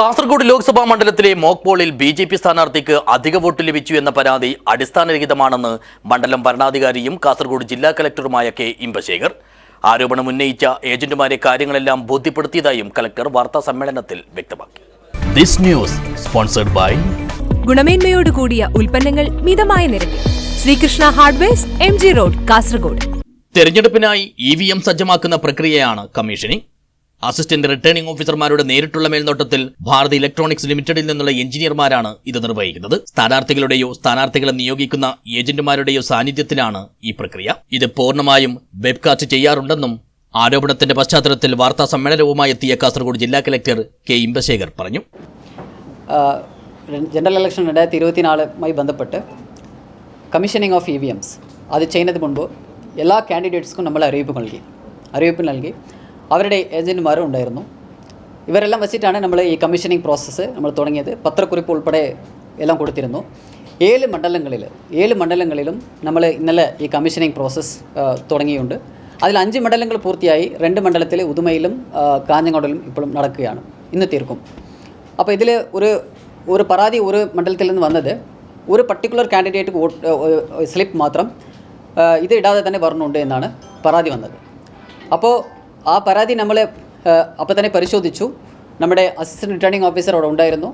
കാസർഗോഡ് ലോക്സഭാ മണ്ഡലത്തിലെ മോക്ക് പോളിൽ B J P സ്ഥാനാർത്ഥിക്ക് അധിക വോട്ട് ലഭിച്ചു എന്ന പരാതി അടിസ്ഥാനരഹിതമാണെന്ന് മണ്ഡലം ഭരണാധികാരിയും കാസർഗോഡ് ജില്ലാ കലക്ടറുമായ കെ ഇമ്പശേഖർ. ആരോപണം ഉന്നയിച്ച ഏജന്റുമാരെ കാര്യങ്ങളെല്ലാം ബോധ്യപ്പെടുത്തിയതായും കലക്ടർ വാർത്താ സമ്മേളനത്തിൽ വ്യക്തമാക്കി. ദിസ് ന്യൂസ് സ്പോൺസർഡ് ബൈ ഗുണമേന്മയോട് കൂടിയ ഉൽപ്പന്നങ്ങൾ മിതമായ നിരക്കിൽ. Sreekrishna hardwares M G road Kasaragod. തെരഞ്ഞെടുപ്പിനായി E V M സജ്ജമാക്കുന്ന പ്രക്രിയയാണ് കമ്മീഷനിംഗ്. അസിസ്റ്റന്റ് റിട്ടേണിംഗ് ഓഫീസർമാരുടെ നേരിട്ടുള്ള മേൽനോട്ടത്തിൽ ഭാരത് ഇലക്ട്രോണിക്സ് ലിമിറ്റഡിൽ നിന്നുള്ള എഞ്ചിനീയർമാരാണ് ഇത് നിർവഹിക്കുന്നത്. സ്ഥാനാർത്ഥികളുടെയോ സ്ഥാനാർത്ഥികളെ നിയോഗിക്കുന്ന ഏജന്റുമാരുടെയോ സാന്നിധ്യത്തിലാണ് ഈ പ്രക്രിയ. ഇത് പൂർണമായും വെബ്കാസ്റ്റ് ചെയ്യാറുണ്ടെന്നും ആരോപണത്തിന്റെ പശ്ചാത്തലത്തിൽ വാർത്താ സമ്മേളനവുമായി എത്തിയ കാസർഗോഡ് ജില്ലാ കലക്ടർ കെ ഇമ്പശേഖർ പറഞ്ഞു. ജനറൽ ഇലക്ഷൻ രണ്ടായിരത്തി ഇരുപത്തിനാലുമായി ബന്ധപ്പെട്ട് commissioning of E V Ms അത് ചെയ്യുന്നതിന് മുൻപ് എല്ലാ കാൻഡിഡേറ്റ്സ്ക്കും നമ്മൾ അറിയിപ്പ് നൽകി. അറിയിപ്പ് നൽകി. അവരുടെ ഏജന്റുമാരും ഉണ്ടായിരുന്നു. ഇവരെല്ലാം വെച്ചിട്ടാണ് നമ്മൾ ഈ കമ്മീഷനിങ് പ്രോസസ്സ് നമ്മൾ തുടങ്ങിയത്. പത്രക്കുറിപ്പ് ഉൾപ്പെടെ എല്ലാം കൊടുത്തിരുന്നു. ഏഴ് മണ്ഡലങ്ങളിൽ ഏഴ് മണ്ഡലങ്ങളിലും നമ്മൾ ഇന്നലെ ഈ കമ്മീഷനിങ് പ്രോസസ്സ് തുടങ്ങിയുണ്ട് അതിൽ അഞ്ച് മണ്ഡലങ്ങൾ പൂർത്തിയായി രണ്ട് മണ്ഡലത്തിൽ ഉദുമയിലും കാഞ്ഞങ്ങോടലും ഇപ്പോഴും നടക്കുകയാണ്. ഇന്ന് തീർക്കും. അപ്പോൾ ഇതിൽ ഒരു ഒരു പരാതി ഒരു മണ്ഡലത്തിൽ നിന്ന് വന്നത് ഒരു പർട്ടിക്കുലർ കാൻഡിഡേറ്റ് വോട്ട് സ്ലിപ്പ് മാത്രം ഇത് ഇടാതെ തന്നെ പറഞ്ഞുണ്ട് എന്നാണ് പരാതി വന്നത്. അപ്പോൾ ആ പരാതി നമ്മൾ അപ്പോൾ തന്നെ പരിശോധിച്ചു. നമ്മുടെ അസിസ്റ്റന്റ് റിട്ടേണിംഗ് ഓഫീസർ അവിടെ ഉണ്ടായിരുന്നു.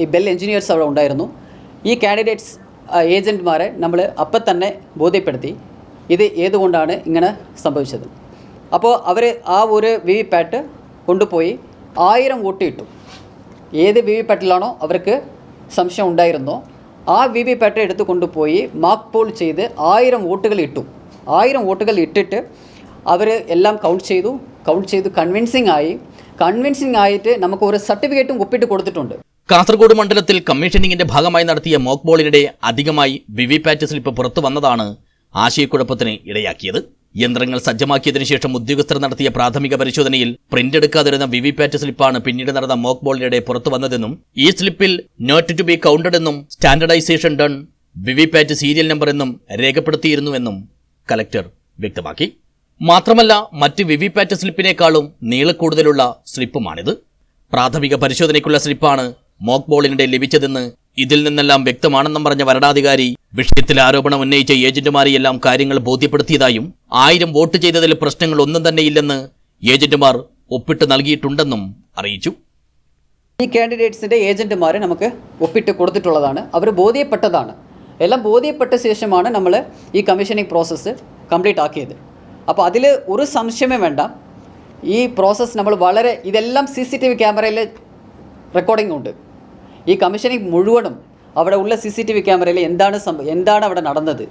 ഈ ബെൽ എഞ്ചിനീയേഴ്സ് അവിടെ ഉണ്ടായിരുന്നു. ഈ കാൻഡിഡേറ്റ്സ് ഏജന്റ്മാരെ നമ്മൾ അപ്പം തന്നെ ബോധ്യപ്പെടുത്തി. ഇത് ഏതുകൊണ്ടാണ് ഇങ്ങനെ സംഭവിച്ചത്? അപ്പോൾ അവർ ആ ഒരു വി വി പാറ്റ് കൊണ്ടുപോയി ആയിരം വോട്ട് ഇട്ടു. ഏത് വി വി പാറ്റിലാണോ അവർക്ക് സംശയം ഉണ്ടായിരുന്നോ ആ വി വി പാറ്റ് എടുത്ത് കൊണ്ടുപോയി മാർക്ക് പോൾ ചെയ്ത് ആയിരം വോട്ടുകൾ ഇട്ടു. ആയിരം വോട്ടുകൾ ഇട്ടിട്ട് അവർ എല്ലാം കൗണ്ട് ചെയ്തു കൗണ്ട് ചെയ്ത് കൺവിൻസിങ് ആയി. കൺവിൻസിങ് ആയിട്ട് നമുക്ക് ഒരു സർട്ടിഫിക്കറ്റും ഒപ്പിട്ട് കൊടുത്തിട്ടുണ്ട്. കാസർഗോഡ് മണ്ഡലത്തിൽ കമ്മീഷനിങ്ങിന്റെ ഭാഗമായി നടത്തിയ മോക്ക് ബോളിനിടെ അധികമായി വിവിപാറ്റ് സ്ലിപ്പ് പുറത്തു വന്നതാണ് ആശയക്കുഴപ്പത്തിന് ഇടയാക്കിയത്. യന്ത്രങ്ങൾ സജ്ജമാക്കിയതിനു ശേഷം ഉദ്യോഗസ്ഥർ നടത്തിയ പ്രാഥമിക പരിശോധനയിൽ പ്രിന്റ് എടുക്കാതിരുന്ന വിവിപാറ്റ് സ്ലിപ്പാണ് പിന്നീട് നടന്ന മോക്ക് ബോളിനിടെ പുറത്തു വന്നതെന്നും ഈ സ്ലിപ്പിൽ നോട്ട് ടു ബി കൗണ്ടഡ് എന്നും standardisation done VVPAT serial number എന്നും രേഖപ്പെടുത്തിയിരുന്നുവെന്നും കലക്ടർ വ്യക്തമാക്കി. മാത്രമല്ല മറ്റ് വിവിപാറ്റ് സ്ലിപ്പിനേക്കാളും നീളക്കൂടുതലുള്ള സ്ലിപ്പുമാണിത്. പ്രാഥമിക പരിശോധനയ്ക്കുള്ള സ്ലിപ്പാണ് മോക്ക് ബോളിനിടെ ലഭിച്ചതെന്ന് ഇതിൽ നിന്നെല്ലാം വ്യക്തമാണെന്നും പറഞ്ഞ വരണാധികാരി വിഷയത്തിൽ ആരോപണം ഉന്നയിച്ച ഏജന്റുമാരെയെല്ലാം കാര്യങ്ങൾ ബോധ്യപ്പെടുത്തിയതായും ആയിരം വോട്ട് ചെയ്തതിൽ പ്രശ്നങ്ങൾ ഒന്നും തന്നെയില്ലെന്ന് ഏജന്റുമാർ ഒപ്പിട്ട് നൽകിയിട്ടുണ്ടെന്നും അറിയിച്ചു. ഈ കാൻഡിഡേറ്റ്സിന്റെ ഏജന്റുമാർ നമുക്ക് ഒപ്പിട്ട് കൊടുത്തിട്ടുള്ളതാണ്. അവർ ബോധ്യപ്പെട്ടതാണ്. എല്ലാം ബോധ്യപ്പെട്ട ശേഷമാണ് നമ്മൾ ഈ കമ്മീഷനിങ് പ്രോസസ്സ് കംപ്ലീറ്റ് ആക്കിയത്. അപ്പോൾ അതിൽ ഒരു സംശയമേ വേണ്ട. ഈ പ്രോസസ്സ് നമ്മൾ വളരെ ഇതെല്ലാം സി സി ടി വി ക്യാമറയിൽ റെക്കോർഡിംഗ് ഉണ്ട്. ഈ കമ്മീഷനിങ് മുഴുവനും അവിടെ ഉള്ള സി സി ടി വി ക്യാമറയിൽ എന്താണ് സംഭവം എന്താണ് അവിടെ നടന്നത്?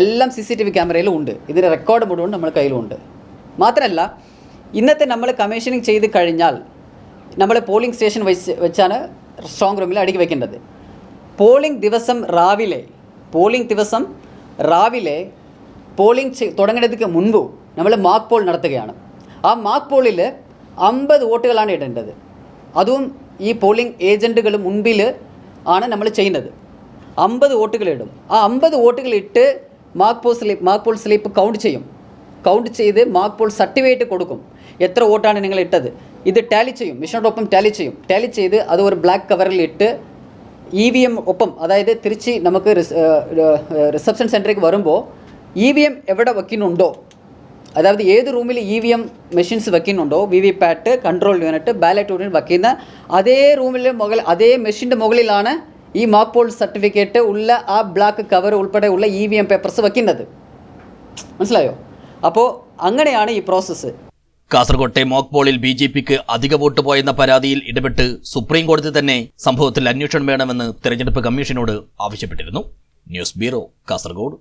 എല്ലാം സി സി ടി വി ക്യാമറയിലും ഉണ്ട്. ഇതിന്റെ റെക്കോർഡ് മുഴുവൻ നമ്മൾ കയ്യിലുണ്ട് മാത്രമല്ല ഇന്നത്തെ നമ്മൾ കമ്മീഷനിങ് ചെയ്ത് കഴിഞ്ഞാൽ നമ്മൾ പോളിംഗ് സ്റ്റേഷൻ വെച്ച് വെച്ചാണ് സ്ട്രോങ് റൂമിൽ അടുക്കി വയ്ക്കേണ്ടത് പോളിംഗ് ദിവസം രാവിലെ പോളിംഗ് ദിവസം രാവിലെ പോളിംഗ് തുടങ്ങുന്നതിന് മുൻപ് നമ്മൾ മാർക്ക് പോൾ നടത്തുകയാണ്. ആ മാർക്ക് പോളിൽ അമ്പത് വോട്ടുകളാണ് ഇടേണ്ടത്. അതും ഈ പോളിംഗ് ഏജന്റുകൾ മുൻപിൽ ആണ് നമ്മൾ ചെയ്യുന്നത്. അമ്പത് വോട്ടുകൾ ഇടും. ആ അമ്പത് വോട്ടുകൾ ഇട്ട് mark poll slip mark poll slip count ചെയ്യും. കൗണ്ട് ചെയ്ത് മാർക്ക് പോൾ സർട്ടിഫിക്കറ്റ് കൊടുക്കും. എത്ര വോട്ടാണ് നിങ്ങൾ ഇട്ടത്? ഇത് ടാലി ചെയ്യും. മിഷനോടൊപ്പം ടാലി ചെയ്യും. ടാലി ചെയ്ത് അത് ഒരു ബ്ലാക്ക് കവറിൽ ഇട്ട് ഇ വി എം ഒപ്പം അതായത് തിരിച്ച് നമുക്ക് റിസപ്ഷൻ സെന്ററിലേക്ക് വരുമ്പോൾ ഇ വി എം എവിടെ വയ്ക്കുന്നുണ്ടോ അതായത് ഏത് റൂമിൽ E V M machines വെക്കുന്നുണ്ടോ? V V PAT control unit ballot unit വയ്ക്കുന്ന അതേ റൂമിൽ മുകളിൽ അതേ മെഷീന്റെ മുകളിലാണ് ഈ മാക് പോൾ സർട്ടിഫിക്കറ്റ് ഉള്ള ആ ബ്ലാക്ക് കവർ ഉൾപ്പെടെ ഉള്ള ഇ വി എം പേപ്പർസ് വയ്ക്കുന്നത് മനസ്സിലായോ? അപ്പോൾ അങ്ങനെയാണ് ഈ പ്രോസസ്സ് കാസർകോട്ടെ മോക്ക് പോളിൽ ബി ജെ പിക്ക് അധിക വോട്ട് പോയെന്ന പരാതിയിൽ ഇടപെട്ട് സുപ്രീം കോടതി തന്നെ സംഭവത്തിൽ അന്വേഷണം വേണമെന്ന് തെരഞ്ഞെടുപ്പ് കമ്മീഷനോട് ആവശ്യപ്പെട്ടിരുന്നു. News bureau Kasaragod.